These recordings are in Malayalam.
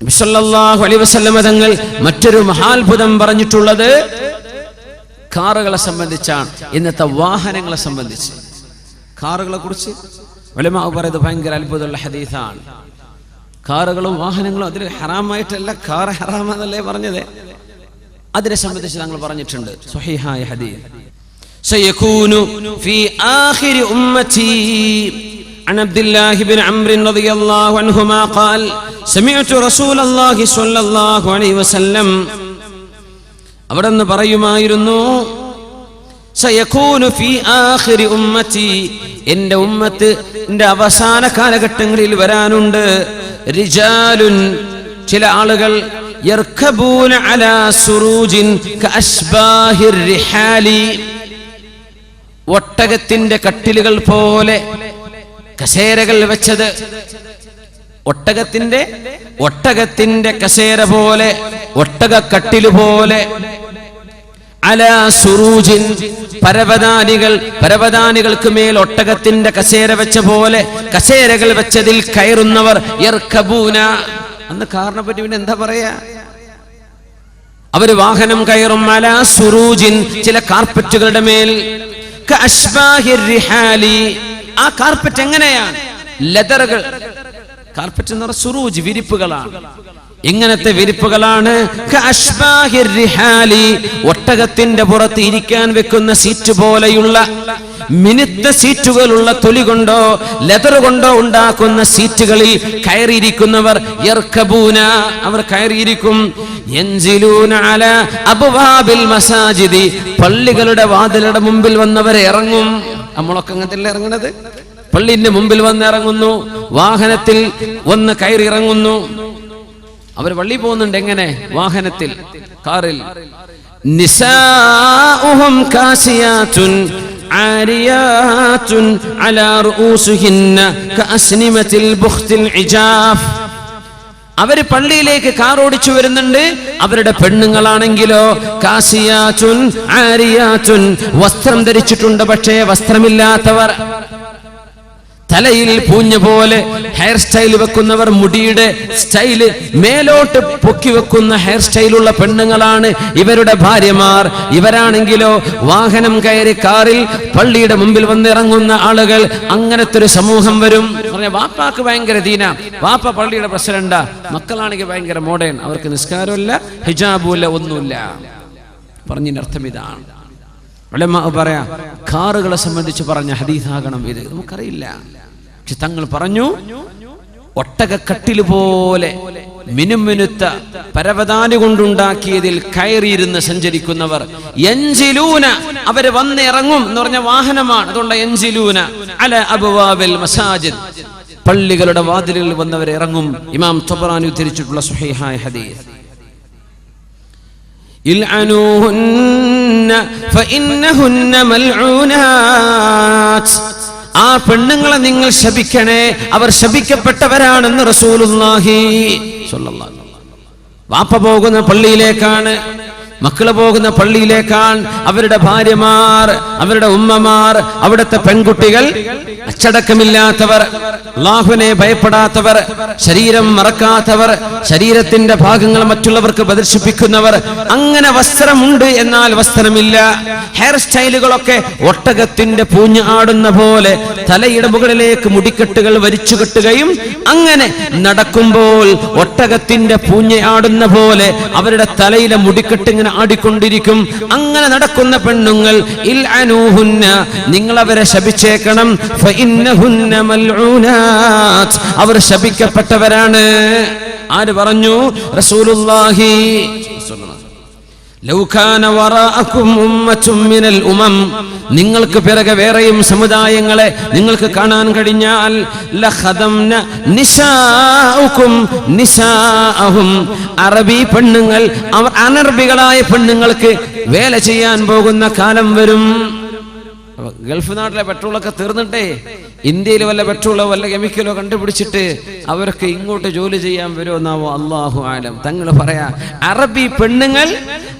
നബിസല്ലാഹു അലൈ വസല്ലമ തങ്ങൾ മറ്റൊരു മഹാത്ഭുതം പറഞ്ഞിട്ടുള്ളത് കാറുകളെ സംബന്ധിച്ചാണ് ഇന്നത്തെ വാഹനങ്ങളെ സംബന്ധിച്ച് കാറുകളെ കുറിച്ച് വെളിമാവ് പറയുന്നത് ഭയങ്കര അത്ഭുതമുള്ള ഹദീസാണ് കാറുകളും വാഹനങ്ങളും അതിൽ ഹറാമായിട്ടല്ല കാർ ഹറാമെന്നല്ലേ പറഞ്ഞത് അതിനെ സംബന്ധിച്ച് ഞങ്ങൾ പറഞ്ഞിട്ടുണ്ട് സ്വഹീഹായ ഹദീസ് سيكون في آخر أمتي عن عبد الله بن عمرو رضي الله عنهما قال സമയത്തു റസൂൽ അള്ളാഹി സ്വല്ലല്ലാഹു അലൈ വസല്ലം. അവിടെ നിന്ന് പറയുമായിരുന്നു സയകൂനു ഫീ ആഖിരി ഉമ്മതി ഉമ്മത്ത് എന്റെ അവസാന കാലഘട്ടങ്ങളിൽ വരാനുണ്ട് റിജാലുൻ. ചില ആളുകൾ അലാ സുറൂജിൻ റിഹാലി ഒട്ടകത്തിന്റെ കട്ടിലുകൾ പോലെ കസേരകൾ വെച്ചത്. ഒട്ടകത്തിന്റെ ഒട്ടകത്തിന്റെ കസേര പോലെ ഒട്ടകക്കട്ടിലുപോലെ പോലെ അല സുറൂജിൻ പരവതാനികൾ പരവതാനികൾക്ക് മേൽ ഒട്ടകത്തിന്റെ കസേര വെച്ച പോലെ കസേരകൾ വെച്ചതിൽ കയറുന്നവർ അന്ന് കാറിനെ പറ്റി പിന്നെ എന്താ പറയാ? അവർ വാഹനം കയറും അല സുറൂജിൻ ചില കാർപ്പറ്റുകളുടെ മേൽ. ആ കാർപ്പറ്റ് എങ്ങനെയാണ്? ലെതറുകൾ. കാർപ്പറ്റ് എന്ന് പറഞ്ഞ സുറൂജ് വിരിപ്പുകളാണ്. ഇങ്ങനത്തെ വിരിപ്പുകളാണ്. ഒട്ടകത്തിന്റെ പുറത്ത് ഇരിക്കാൻ വെക്കുന്ന സീറ്റ് പോലെയുള്ള മിനുത്ത സീറ്റുകളുള്ള തൊലി കൊണ്ടോ ലെതർ കൊണ്ടോ ഉണ്ടാക്കുന്ന സീറ്റുകളിൽ കയറിയിരിക്കുന്നവർ ഇർക്കബൂന അവർ കയറിയിരിക്കും. മസാജിദി. പള്ളികളുടെ വാതിലുടെ മുമ്പിൽ വന്നവരെ ഇറങ്ങും. നമ്മളൊക്കെ അങ്ങനത്തെ ഇറങ്ങുന്നത് പള്ളിന്റെ മുമ്പിൽ വന്നിറങ്ങുന്നു. വാഹനത്തിൽ വന്ന് കയറി ഇറങ്ങുന്നു അവർ പള്ളി പോകുന്നുണ്ട് എങ്ങനെ? വാഹനത്തിൽ കാറിൽ. നിസാഉഹും കാസിയാത്തുൻ ആരിയാത്തുൻ അലാ റൂസുഹിന്ന കഅസ്നിമത്തിൽ ബുഖ്തിൽ ഇജാഫ്. അവർ പള്ളിയിലേക്ക് കാർ ഓടിച്ചു വരുന്നുണ്ട്. അവരുടെ പെണ്ണുങ്ങളാണെങ്കിലോ കാസിയാച്ചുൻ ആരിയാറ്റുൻ വസ്ത്രം ധരിച്ചിട്ടുണ്ട്. പക്ഷേ വസ്ത്രമില്ലാത്തവർ തലയിൽ പൂഞ്ഞ പോലെ ഹെയർ സ്റ്റൈൽ വെക്കുന്നവർ മുടിയുടെ സ്റ്റൈൽ മേലോട്ട് പൊക്കി വെക്കുന്ന ഹെയർ സ്റ്റൈലുള്ള പെണ്ണുങ്ങളാണ് ഇവരുടെ ഭാര്യമാർ. ഇവരാണെങ്കിലോ വാഹനം കയറി കാറിൽ പള്ളിയുടെ മുമ്പിൽ വന്നിറങ്ങുന്ന ആളുകൾ. അങ്ങനത്തെ ഒരു സമൂഹം വരും. പറഞ്ഞ വാപ്പാക്ക് ഭയങ്കര ദീന. വാപ്പ പള്ളിയുടെ പ്രസിഡന്റാ. മക്കളാണെങ്കിൽ ഭയങ്കര മോഡേൺ അവർക്ക് നിസ്കാരമില്ല ഹിജാബുമില്ല ഒന്നുമില്ല. പറഞ്ഞതിന്റെ അർത്ഥം ഇതാണ്. പറയാ കാറുകളെ സംബന്ധിച്ച് പറഞ്ഞ ഹദീസാകണം ഇത്. നമുക്കറിയില്ല. പക്ഷെ തങ്ങൾ പറഞ്ഞു ഒട്ടകക്കട്ടിൽ പോലെ മിനുമിനുത്ത പരവതാനി കൊണ്ടുണ്ടാക്കിയതിൽ കയറിയിരുന്ന് സഞ്ചരിക്കുന്നവർ എഞ്ചിലൂന അവർ വന്നിറങ്ങും എന്ന് പറഞ്ഞ വാഹനമാണ്. അതുകൊണ്ട് എഞ്ചിലൂന അല അബുവാബിൽ മസാജിദ്. പള്ളികളുടെ വാതിലുകളിൽ വന്നവർ ഇറങ്ങും. ഇമാം തൊബറാനി ഉദ്ധരിച്ചിട്ടുള്ള സുഹൈഹായ ഹദീസ്. ആ പെണ്ണുങ്ങളെ നിങ്ങൾ ശപിക്കണേ അവർ ശപിക്കപ്പെട്ടവരാണെന്ന് വസല്ലം. വാപ്പ പോകുന്ന പള്ളിയിലേക്കാണ് മക്കൾ പോകുന്ന പള്ളിയിലേക്കാൾ അവരുടെ ഭാര്യമാർ അവരുടെ ഉമ്മമാർ അവിടുത്തെ പെൺകുട്ടികൾ അച്ചടക്കമില്ലാത്തവർ അള്ളാഹുവിനെ ഭയപ്പെടാത്തവർ ശരീരം മറക്കാത്തവർ ശരീരത്തിന്റെ ഭാഗങ്ങൾ മറ്റുള്ളവർക്ക് പ്രദർശിപ്പിക്കുന്നവർ. അങ്ങനെ വസ്ത്രമുണ്ട് എന്നാൽ വസ്ത്രമില്ല. ഹെയർ സ്റ്റൈലുകളൊക്കെ ഒട്ടകത്തിന്റെ പൂഞ്ഞ് ആടുന്ന പോലെ തലയുടെ മുകളിലേക്ക് മുടിക്കെട്ടുകൾ വരിച്ചു കെട്ടുകയും അങ്ങനെ നടക്കുമ്പോൾ ഒട്ടകത്തിന്റെ പൂഞ്ഞ ആടുന്ന പോലെ അവരുടെ തലയിലെ മുടിക്കെട്ട് ഇങ്ങനെ ആടിക്കൊണ്ടിരിക്കും അങ്ങനെ നടക്കുന്ന പെണ്ണുങ്ങൾ ഇൽ അനൂഹുന്ന നിങ്ങൾ അവരെ ശപിച്ചേക്കണം. അവർ ശപിക്കപ്പെട്ടവരാണ്. ആര് പറഞ്ഞു? റസൂലുള്ളാഹി. ലൗഖാന വറാഅക്കും ഉമ്മത്തും മിനൽ ഉമം. നിങ്ങൾക്ക് പിറകെ വേറെയും സമുദായങ്ങളെ നിങ്ങൾക്ക് കാണാൻ കഴിഞ്ഞാൽ അറബി പെണ്ണുങ്ങൾ അവർ അനർബികളായ പെണ്ണുങ്ങൾക്ക് വേല ചെയ്യാൻ പോകുന്ന കാലം വരും. ഗൾഫ് നാട്ടിലെ പെട്രോളൊക്കെ തീർന്നിട്ടേ. ഇന്ത്യയിൽ വല്ല പെട്രോളോ വല്ല കെമിക്കലോ കണ്ടുപിടിച്ചിട്ട് അവർക്ക് ഇങ്ങോട്ട് ജോലി ചെയ്യാൻ വരുമെന്നാവോ അള്ളാഹു ആലം. തങ്ങൾ പറയാ അറബി പെണ്ണുങ്ങൾ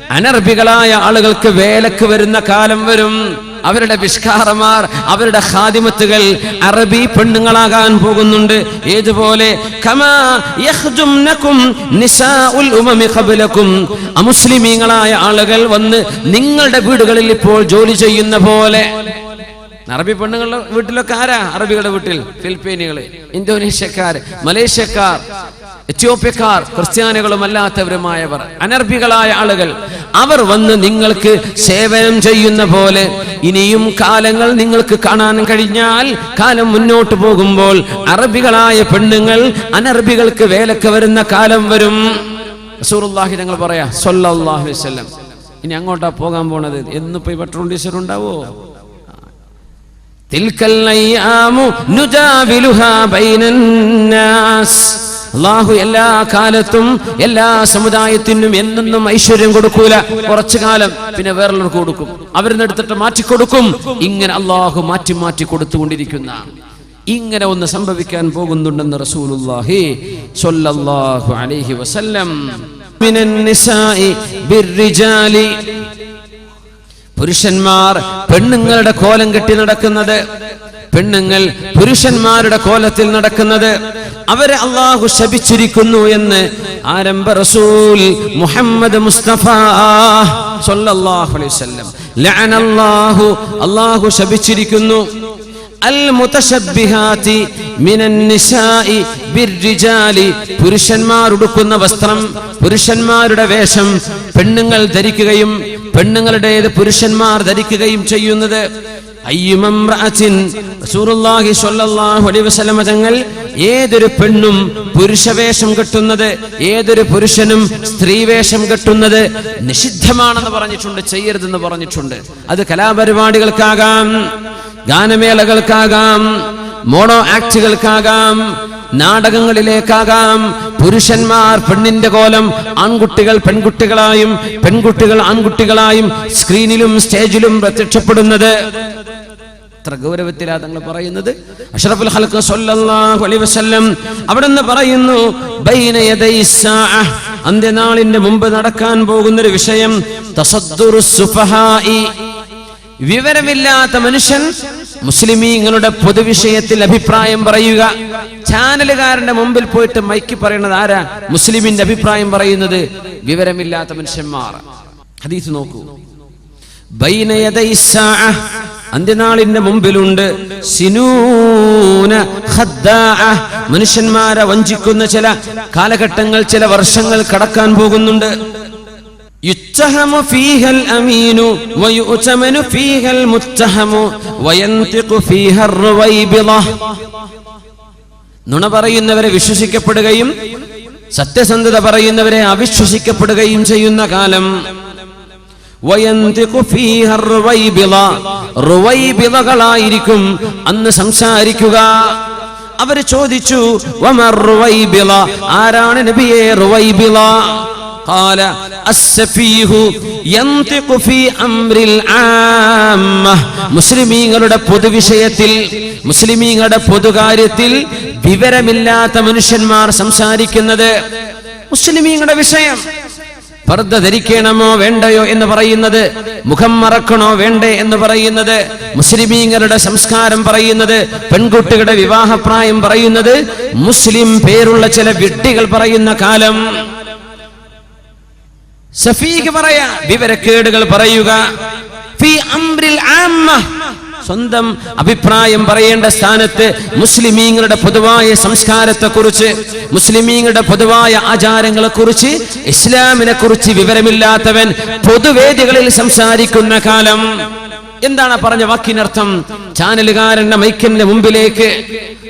അനർബികളായ ആളുകൾക്ക് വേലക്ക് വരുന്ന കാലം വരും. അവരുടെ വിഷ്കാരമാർ അവരുടെ ഖാദിമത്തുകൾ അറബി പെണ്ണുങ്ങളാകാൻ പോകുന്നുണ്ട്. ഏതുപോലെ? അമുസ്ലിമീങ്ങളായ ആളുകൾ വന്ന് നിങ്ങളുടെ വീടുകളിൽ ഇപ്പോൾ ജോലി ചെയ്യുന്ന പോലെ അറബി പെണ്ണുങ്ങളുടെ വീട്ടിലൊക്കെ ആരാ? അറബികളുടെ വീട്ടിൽ. ഫിലിപ്പീനുകൾ ഇന്തോനേഷ്യക്കാർ മലേഷ്യക്കാർ എത്യോപ്യക്കാർ ക്രിസ്ത്യാനികളും അല്ലാത്തവരുമായവർ അനർബികളായ ആളുകൾ. അവർ വന്ന് നിങ്ങൾക്ക് സേവനം ചെയ്യുന്ന പോലെ ഇനിയും കാലങ്ങൾ നിങ്ങൾക്ക് കാണാൻ കഴിഞ്ഞാൽ കാലം മുന്നോട്ട് പോകുമ്പോൾ അറബികളായ പെണ്ണുങ്ങൾ അനർബികൾക്ക് വേലക്ക് വരുന്ന കാലം വരും. റസൂലുള്ളാഹി ഞങ്ങൾ പറയാ സൊല്ലാഹു വസല്ലം. ഇനി അങ്ങോട്ടാ പോകാൻ പോണത്? എന്നിപ്പോ ഈ പെട്രോൾ ഡീസൽ ഉണ്ടാവോ? അള്ളാഹു എല്ലാ കാലത്തും എല്ലാ സമുദായത്തിനും എന്നെന്നും ഐശ്വര്യം കൊടുക്കൂല. കുറച്ചു കാലം പിന്നെ വേറൊരു കൊടുക്കും. അവരിന്ന് എടുത്തിട്ട് മാറ്റിക്കൊടുക്കും ഇങ്ങനെ അള്ളാഹു മാറ്റി മാറ്റി കൊടുത്തുകൊണ്ടിരിക്കുന്ന. ഇങ്ങനെ ഒന്ന് സംഭവിക്കാൻ പോകുന്നുണ്ടെന്ന് റസൂലുള്ളാഹി സ്വല്ലല്ലാഹു അലൈഹി വസല്ലം. മിനൻ നിസാഇ ബിർരിജാലി പുരുഷന്മാർ പെണ്ണുങ്ങളുടെ കോലം കെട്ടി നടക്കുന്നത്. പെണ്ണുങ്ങൾ പുരുഷന്മാരുടെ കോലത്തിൽ നടക്കുന്നത്. അവരെ അള്ളാഹു ശപിച്ചിരിക്കുന്നു എന്ന് ആരംഭ റസൂൽ മുഹമ്മദ് മുസ്തഫ സല്ലല്ലാഹു അലൈഹി വസല്ലം ലഅനല്ലാഹു അള്ളാഹു ശപിച്ചിരിക്കുന്നു. അൽ മുതശബ്ബിഹാതി മിനൻ നിസാഇ ബിർരിജാലി പുരുഷന്മാർ ഉടുക്കുന്ന വസ്ത്രം പുരുഷന്മാരുടെ വേഷം പെണ്ണുങ്ങൾ ധരിക്കുകയും പെണ്ണുങ്ങളുടേത് പുരുഷന്മാർ ധരിക്കുകയും ചെയ്യുന്നത്? തങ്ങൾ ഏതൊരു പെണ്ണും പുരുഷവേഷം കെട്ടുന്നത് ഏതൊരു പുരുഷനും സ്ത്രീവേഷം കെട്ടുന്നത് നിഷിദ്ധമാണെന്ന് പറഞ്ഞിട്ടുണ്ട് ചെയ്യരുതെന്ന് പറഞ്ഞിട്ടുണ്ട്. അത് കലാപരിപാടികൾക്കാകാം ഗാനമേളകൾക്കാകാം മോണോ ആക്ടുകൾക്കാകാം നാടകങ്ങളിലേക്കാകാം. പുരുഷന്മാർ പെണ്ണിന്റെ കോലം ആൺകുട്ടികൾ പെൺകുട്ടികളായും പെൺകുട്ടികൾ ആൺകുട്ടികളായും സ്ക്രീനിലും സ്റ്റേജിലും പ്രത്യക്ഷപ്പെടുന്നത്. എത്ര ഗൗരവത്തിലാ തങ്ങൾ പറയുന്നത്. അഷ്റഫുൽ ഖൽഖ് സല്ലല്ലാഹു അലൈഹി വസല്ലം അവിടുന്ന് പറയുന്നു ബൈന യദൈ അന്ത്യനാളിന്റെ മുമ്പ് നടക്കാൻ പോകുന്ന ഒരു വിഷയം തസദ്ദുറു സുഫഹാഇ. വിവരമില്ലാത്ത മനുഷ്യൻ മുസ്ലിമീങ്ങളുടെ പൊതുവിഷയത്തിൽ അഭിപ്രായം പറയുക. ചാനലുകാരന്റെ മുമ്പിൽ പോയിട്ട് മൈക്ക് പറയുന്നത് ആരാ? മുസ്ലിമിന്റെ അഭിപ്രായം പറയുന്നത് വിവരമില്ലാത്ത മനുഷ്യന്മാർ. ഹദീസ് നോക്കൂ. അന്ത്യനാളിന്റെ മുമ്പിലുണ്ട്. സിനൂന മനുഷ്യന്മാരെ വഞ്ചിക്കുന്ന ചില കാലഘട്ടങ്ങൾ ചില വർഷങ്ങൾ കടക്കാൻ പോകുന്നുണ്ട്. يتهم فيها الأمين ويؤتمن فيها المتهم وينطق فيها الرويبضة നുണ പറയുന്നവരെ വിശ്വസിക്കപ്പെടുകയും സത്യസന്ധത പറയുന്നവരെ അവിശ്വസിക്കപ്പെടുകയും ചെയ്യുന്ന കാലം വയന്തിഖു ഫീഹ റുവൈബിള. റുവൈബിളകളായിരിക്കും അന്ന് സംസാരിക്കുക അവര് ചോദിച്ചു വമർ റുവൈബിള. ആരാണ് നബിയെ റുവൈബിള قال السفيه ينطق في امر العامه മുസ്ലിമീങ്ങളുടെ പൊതുവിഷയത്തിൽ മുസ്ലിമീങ്ങളുടെ പൊതുകാര്യത്തിൽ വിവരമില്ലാത്ത മനുഷ്യന്മാർ സംസാരിക്കുന്നത് മുസ്ലിമീങ്ങളുടെ വിഷയം പർദ്ദ ധരിക്കണമോ വേണ്ടയോ എന്ന് പറയുന്നത് മുഖം മറക്കണോ വേണ്ടേ എന്ന് പറയുന്നത് മുസ്ലിമീങ്ങളുടെ സംസ്കാരം പറയുന്നത് പെൺകുട്ടികളുടെ വിവാഹപ്രായം പറയുന്നത് മുസ്ലിം പേരുള്ള ചില വിഡ്ഢികൾ പറയുന്ന കാലം സഫീഖ് പറയാ വിവരക്കേടുകൾ പറയുക. സ്വന്തം അഭിപ്രായം പറയേണ്ട സ്ഥാനത്ത് മുസ്ലിമീങ്ങളുടെ പൊതുവായ സംസ്കാരത്തെ കുറിച്ച് മുസ്ലിമീങ്ങളുടെ പൊതുവായ ആചാരങ്ങളെ കുറിച്ച് ഇസ്ലാമിനെ കുറിച്ച് വിവരമില്ലാത്തവൻ പൊതുവേദികളിൽ സംസാരിക്കുന്ന കാലം. എന്താണ് പറഞ്ഞ വാക്കിനർത്ഥം? ചാനലുകാരന്റെ മൈക്കിന്റെ മുമ്പിലേക്ക്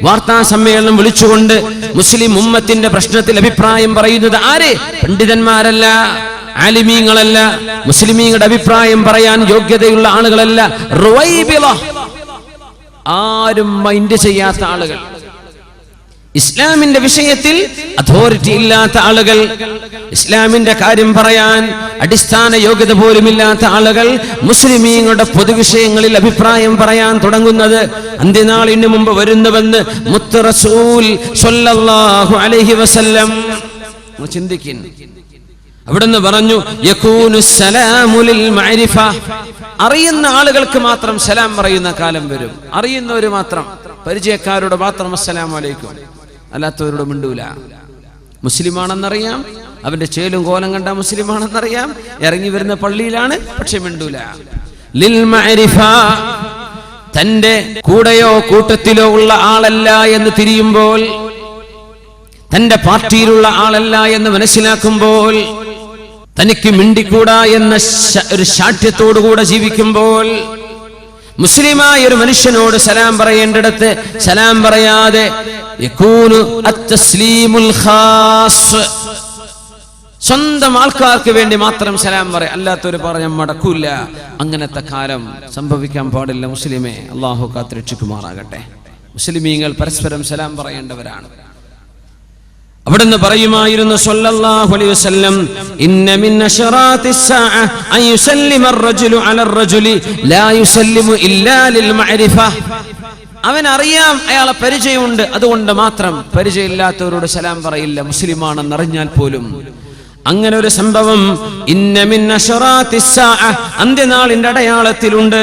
വാർത്താ സമ്മേളനം വിളിച്ചുകൊണ്ട് മുസ്ലിം ഉമ്മത്തിന്റെ പ്രശ്നത്തിൽ അഭിപ്രായം പറയുന്നത് ആര്? പണ്ഡിതന്മാരല്ല. ആലിമീങ്ങളല്ല മുസ്ലിമീങ്ങളുടെ അഭിപ്രായം പറയാൻ യോഗ്യതയുള്ള ആളുകളല്ല. ആരും മൈൻഡ് ചെയ്യാത്ത ആളുകൾ. ഇസ്ലാമിന്റെ വിഷയത്തിൽ അതോറിറ്റി ഇല്ലാത്ത ആളുകൾ. ഇസ്ലാമിന്റെ കാര്യം പറയാൻ അടിസ്ഥാന യോഗ്യത പോലുമില്ലാത്ത ആളുകൾ മുസ്ലിമീങ്ങളുടെ പൊതുവിഷയങ്ങളിൽ അഭിപ്രായം പറയാൻ തുടങ്ങുന്നത് അന്ത്യനാളിന് മുമ്പ് വരുന്നുവെന്ന് മുത്തറസൂൽ ചിന്തിക്കുന്നു വസല്ലം. ചിന്തിക്കും അവിടുന്ന് പറഞ്ഞു അറിയുന്ന ആളുകൾക്ക് മാത്രം സലാം പറയുന്ന കാലം വരും. അറിയുന്നവര് മാത്രം. പരിചയക്കാരോട് മാത്രം അസ്സലാം വലൈക്കും അല്ലാത്തവരോട് മിണ്ടൂല. മുസ്ലിമാണെന്നറിയാം. അവന്റെ ചേലും കോലം കണ്ട മുസ്ലിമാണെന്നറിയാം. ഇറങ്ങി വരുന്ന പള്ളിയിലാണ് പക്ഷെ മിണ്ടൂല. ലിൽ തന്റെ കൂടെയോ കൂട്ടത്തിലോ ഉള്ള ആളല്ല എന്ന് തിരിയുമ്പോൾ തന്റെ പാർട്ടിയിലുള്ള ആളല്ല എന്ന് മനസ്സിലാക്കുമ്പോൾ തനിക്ക് മിണ്ടിക്കൂടാ എന്ന ഒരു ശാഠ്യത്തോടുകൂടെ ജീവിക്കുമ്പോൾ മുസ്ലിമായ ഒരു മനുഷ്യനോട് സലാം പറയേണ്ടിടത്ത് സലാം പറയാതെ. സ്വന്തം ആൾക്കാർക്ക് വേണ്ടി മാത്രം സലാം പറയാം അല്ലാത്തൊരു പറഞ്ഞ മടക്കൂല അങ്ങനത്തെ കാലം സംഭവിക്കാൻ പാടില്ല മുസ്ലിമെ. അള്ളാഹു കാത്തിരക്ഷിക്കുമാറാകട്ടെ. മുസ്ലിമീങ്ങൾ പരസ്പരം സലാം പറയേണ്ടവരാണ്. അവിടുന്ന് പറയുമായിരുന്നു സല്ലല്ലാഹു അലൈഹി വസല്ലം ഇന്ന ലാ യുസല്ലിമു ഇല്ലാ ലിൽ മഅരിഫ. അവൻ അറിയാം അയാളെ പരിചയമുണ്ട് അതുകൊണ്ട് മാത്രം പരിചയമില്ലാത്തവരോട് സലാം പറയില്ല മുസ്ലിമാണെന്ന് അറിഞ്ഞാൽ പോലും. അങ്ങനെ ഒരു സംഭവം ഇന്ന മിൻ അന്ത്യനാളിന്റെ അടയാളത്തിലുണ്ട്.